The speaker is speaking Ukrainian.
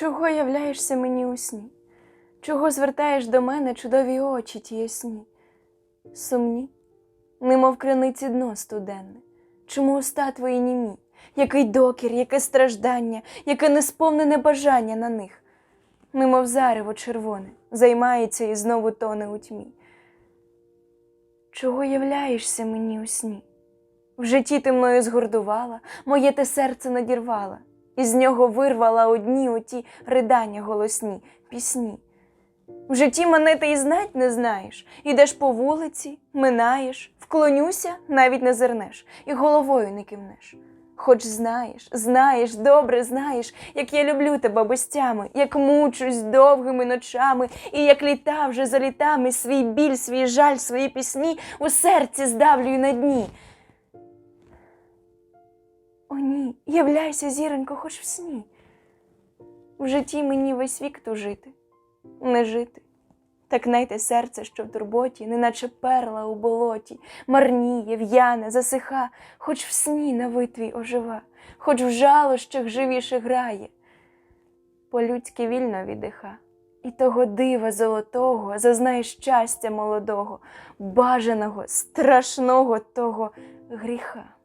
Чого являєшся мені у сні? Чого звертаєш до мене чудові очі ті ясні? Сумні, немов криниці дно студенне. Чому уста твої німі? Який докір, яке страждання, яке несповнене бажання на них, немов зарево червоне, займається і знову тоне у тьмі. Чого являєшся мені у сні? В житті ти мною згордувала, моє ти серце надірвала, і з нього вирвала одні оті ридання голосні, пісні. В житті мене ти і знать не знаєш, ідеш по вулиці, минаєш, вклонюся, навіть не зернеш, і головою не кивнеш. Хоч знаєш, знаєш, добре знаєш, як я люблю тебе без тями, як мучусь довгими ночами, і як літа вже за літами свій біль, свій жаль, свої пісні у серці здавлюю на дні. Являйся, зіронько, хоч в сні. В житті мені весь вік тужити, не жити. Так найте серце, що в турботі, неначе перла у болоті, марніє, в'яне, засиха, хоч в сні на витвій ожива, хоч в жалощах живіше грає. По-людськи вільно відиха, і того дива золотого зазнає щастя молодого, бажаного, страшного того гріха.